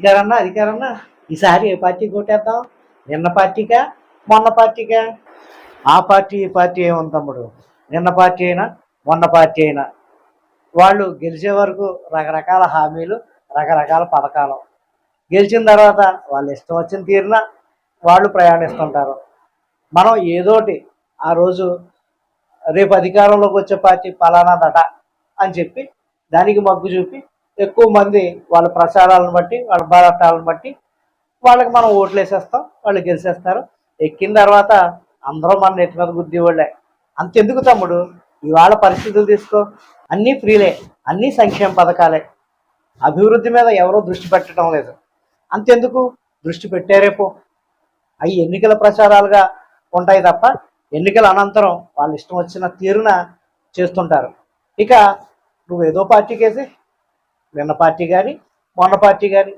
అధికారన్నా అధికారన్నా ఈసారి ఏ పార్టీ కొట్టేద్దాం? నిన్న పార్టీకా? మొన్న పార్టీకా? ఆ పార్టీ ఈ పార్టీ ఏముంది తమ్ముడు? నిన్న పార్టీ అయినా మొన్న పార్టీ అయినా. వాళ్ళు గెలిచే వరకు రకరకాల హామీలు రకరకాల పథకాలు. గెలిచిన తర్వాత వాళ్ళు ఇష్టం వచ్చిన తీరున వాళ్ళు ప్రయాణిస్తుంటారు. మనం ఏదోటి ఆ రోజు రేపు అధికారంలోకి వచ్చే పార్టీ పలానాదట అని చెప్పి దానికి మగ్గు చూపి ఎక్కువ మంది వాళ్ళ ప్రచారాలను బట్టి వాళ్ళ బలటాలను బట్టి వాళ్ళకి మనం ఓట్లు వేసేస్తాం వాళ్ళు గెలిచేస్తారు. ఎక్కిన తర్వాత అందరూ మన నెత్తి మీద గుద్ది వాళ్ళే అంతెందుకు తమ్ముడు? ఇవాళ పరిస్థితులు తీసుకో. అన్నీ ఫ్రీలే. అన్నీ సంక్షేమ పథకాలే. అభివృద్ధి మీద ఎవరో దృష్టి పెట్టడం లేదు. అంతెందుకు? దృష్టి పెట్టారేపో అవి ఎన్నికల ప్రచారాలుగా ఉంటాయి తప్ప ఎన్నికల అనంతరం వాళ్ళు ఇష్టం వచ్చిన తీరున చేస్తుంటారు. ఇక నువ్వు ఏదో పార్టీకేసి నిన్న పార్టీ కానీ మొన్న పార్టీ కానీ